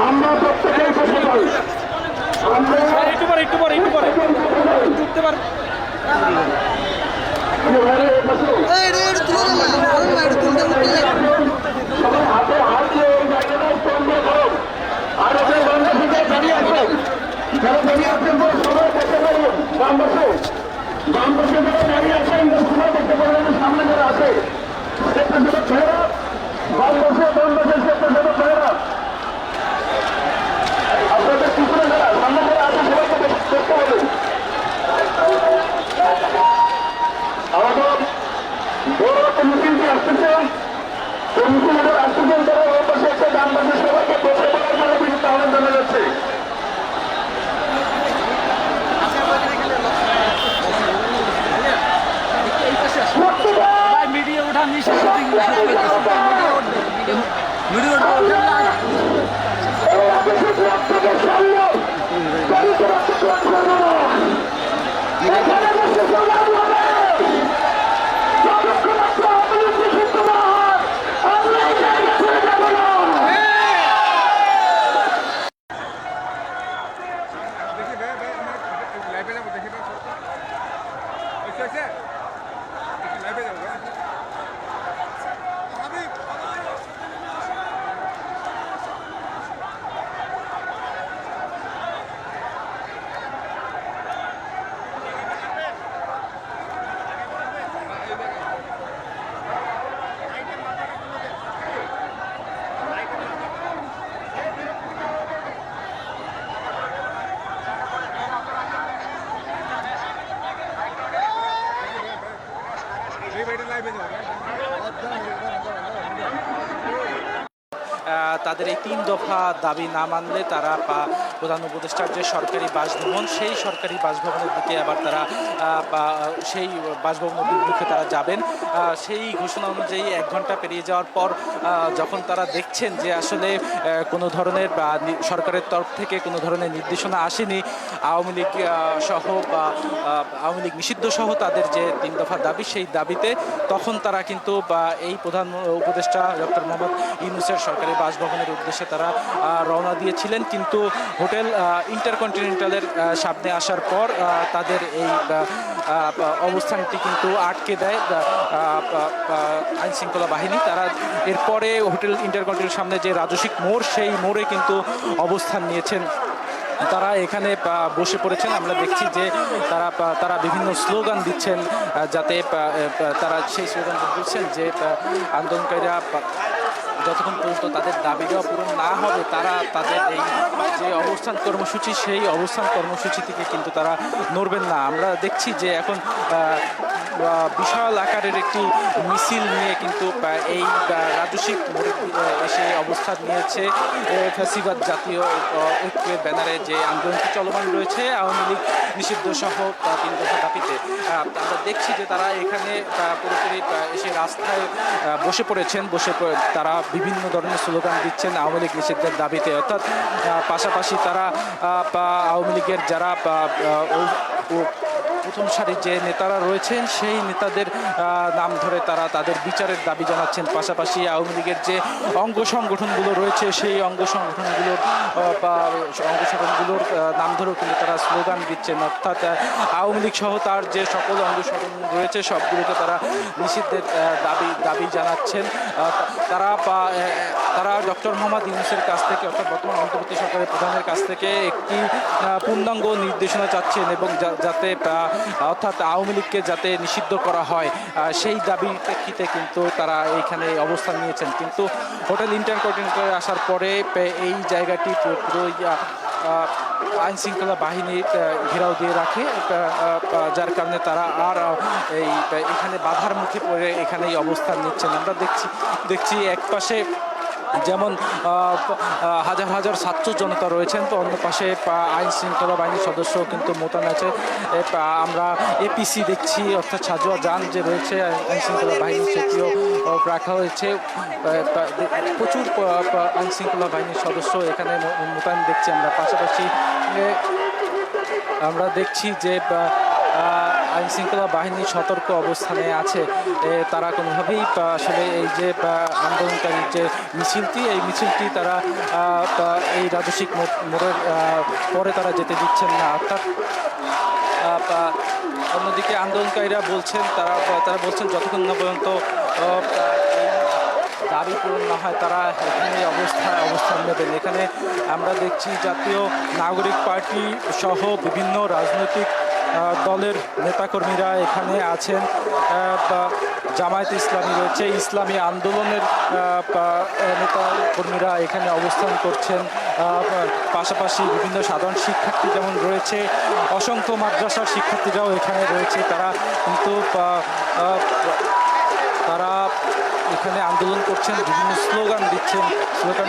আমরা প্রত্যেকেই বসে যাই আমরা একটু পরে একটু পরে একটু পরে। ঢুকতে পার। এবারে বসে। এটা এটা তুলে দেন না আরে না এটা তুলতে মুক্তি সবাই হাতে হাত দিয়ে এই জায়গাটায় স্তম্ভ করুন আর ওদের বাংলাদেশে দাঁড়িয়ে আছেন যারা দাঁড়িয়ে আছেন বলে সবাই দেখতে পারবেন বাম পাশে বাম পাশে যারা দাঁড়িয়ে আছেন সবাই দেখতে পারবেন সামনে যারা আছে সেটা শুধু ছেড়া বাম পাশে বাম পাশে সেটা শুধু ছেড়া আপনাদের পিছনে যারা সামনে যারা আছে সবাইকে দেখ- দেখতে হবে আমাদের বড় একটা মিছিলটি আসতেছে এই মিছিলের আসতেছেন তারা একটা ডান সবাইকে বসে পড়ার জন্য বিশেষ আহ্বান জানা যাচ্ছে মিডিয়া ওঠা নিষেধ ভিডিও দেখি বে বে আমার লাইভে যাব দেখি বে এসে এসে লাইভে যাব বে এই ভাইটা লাইভে যাব আহ, তাদের এই তিন দফা দাবি না মানলে তারা প্রধান উপদেষ্টার যে সরকারি বাসভবন, সেই সরকারি বাসভবনের দিকে আবার তারা সেই বাসভবনের বিরুদ্ধে তারা যাবেন। সেই ঘোষণা অনুযায়ী এক ঘণ্টা পেরিয়ে যাওয়ার পর যখন তারা দেখছেন যে আসলে কোনো ধরনের সরকারের তরফ থেকে কোনো ধরনের নির্দেশনা আসেনি, আওয়ামী লীগ সহ, বা আওয়ামী লীগ নিষিদ্ধ সহ তাদের যে তিন দফা দাবি, সেই দাবিতে তখন তারা কিন্তু, বা, এই প্রধান উপদেষ্টা ডক্টর মোহাম্মদ ইউনুসের সরকারি বাসভবনের উদ্দেশ্যে তারা রওনা দিয়েছিলেন। কিন্তু হোটেল ইন্টারকন্টিনেন্টালের সামনে আসার পর তাদের এই অবস্থানটি কিন্তু আটকে দেয় আইন শৃঙ্খলা বাহিনী। তারা এরপরে হোটেল ইন্টারকন্টিনেন্টাল সামনে যে রাজস্বিক মোড়, সেই মোড়ে কিন্তু অবস্থান নিয়েছেন। তারা এখানে বসে পড়েছেন। আমরা দেখছি যে তারা তারা বিভিন্ন স্লোগান দিচ্ছেন যাতে তারা সেই স্লোগান দিচ্ছেন যে আন্দোলনকারীরা যতক্ষণ পর্যন্ত তাদের দাবি দেওয়া পূরণ না হবে, তারা তাদের এই যে অবস্থান কর্মসূচি, সেই অবস্থান কর্মসূচি থেকে কিন্তু তারা নড়বেন না। আমরা দেখছি যে এখন বিশাল আকারের একটি মিছিল নিয়ে কিন্তু এই রাজস্বিক এসে অবস্থান নিয়েছে আহ, ফ্যাসিবাদ জাতীয় আহ, ঐক্যের ব্যানারে যে আন্দোলনটি চলমান রয়েছে আওয়ামী লীগ নিষিদ্ধ সহ তিন দফা দাবিতে। আমরা দেখছি যে তারা এখানে পুরোপুরি এসে রাস্তায় বসে পড়েছেন বসে তারা বিভিন্ন ধরনের স্লোগান দিচ্ছেন আওয়ামী লীগ নিষিদ্ধের দাবিতে। অর্থাৎ পাশাপাশি তারা আওয়ামী লীগের যারা প্রথম সারির যে নেতারা রয়েছেন, সেই নেতাদের নাম ধরে তারা তাদের বিচারের দাবি জানাচ্ছেন। পাশাপাশি আওয়ামী লীগের যে অঙ্গ সংগঠনগুলো রয়েছে, সেই অঙ্গ সংগঠনগুলোর বা অঙ্গ সংগঠনগুলোর নাম ধরেও কিন্তু তারা স্লোগান দিচ্ছেন। অর্থাৎ আওয়ামী লীগ সহ তার যে সকল অঙ্গ সংগঠন রয়েছে, সবগুলোকে তারা নিষিদ্ধের দাবি দাবি জানাচ্ছেন। তারা তারা ডক্টর মোহাম্মদ ইউনুসের কাছ থেকে, অর্থাৎ বর্তমান অন্তর্বর্তী সরকারের প্রধানের কাছ থেকে একটি পূর্ণাঙ্গ নির্দেশনা চাচ্ছেন এবং যাতে অর্থাৎ আওয়ামী লীগকে যাতে নিষিদ্ধ করা হয় সেই দাবি প্রেক্ষিতে কিন্তু তারা এইখানে অবস্থান নিয়েছেন। কিন্তু হোটেল ইন্টারকন্টিনেন্টালে আসার পরে এই জায়গাটি পুরোই আইন শৃঙ্খলা বাহিনী ঘেরাও দিয়ে রাখে যার কারণে তারা আর এই, এখানে বাধার মুখে পড়ে এখানেই অবস্থান নিচ্ছেন। আমরা দেখছি দেখছি এক পাশে যেমন হাজার হাজার ছাত্র জনতা রয়েছেন, তো অন্য পাশে আইন শৃঙ্খলা বাহিনীর সদস্য কিন্তু মোতায়েন আছে। আমরা এপিসি দেখছি, অর্থাৎ সাজোয়া যান যে রয়েছে, আইন শৃঙ্খলা বাহিনী সেটিও রাখা হয়েছে। প্রচুর আইন শৃঙ্খলা বাহিনীর সদস্য এখানে মোতায়েন দেখছি আমরা। পাশাপাশি আমরা দেখছি যে আইন শৃঙ্খলা বাহিনী সতর্ক অবস্থানে আছে। তারা কোনোভাবেই আসলে এই যে আন্দোলনকারীর যে মিছিলটি, এই মিছিলটি তারা এই রাজস্বিক মোড়- মোড়ের পরে তারা যেতে দিচ্ছেন না। অর্থাৎ অন্যদিকে আন্দোলনকারীরা বলছেন, তারা তারা বলছেন যতক্ষণ না পর্যন্ত দাবি পূরণ না হয়, তারা এখানে অবস্থায় অবস্থান নেবেন। এখানে আমরা দেখছি জাতীয় নাগরিক পার্টি সহ বিভিন্ন রাজনৈতিক দলের নেতাকর্মীরা এখানে আছেন। জামায়াত ইসলামী রয়েছে। ইসলামী আন্দোলনের নেতাকর্মীরা এখানে অবস্থান করছেন। পাশাপাশি বিভিন্ন সাধারণ শিক্ষার্থী যেমন রয়েছে, অসংখ্য মাদ্রাসার শিক্ষার্থীরাও এখানে রয়েছে। তারা কিন্তু তারা এখানে আন্দোলন করছেন, বিভিন্ন স্লোগান দিচ্ছেন। Slogan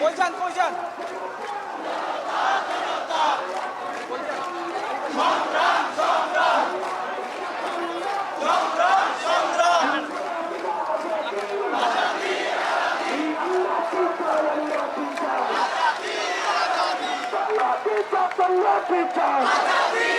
কই যান কই যান সংবিধান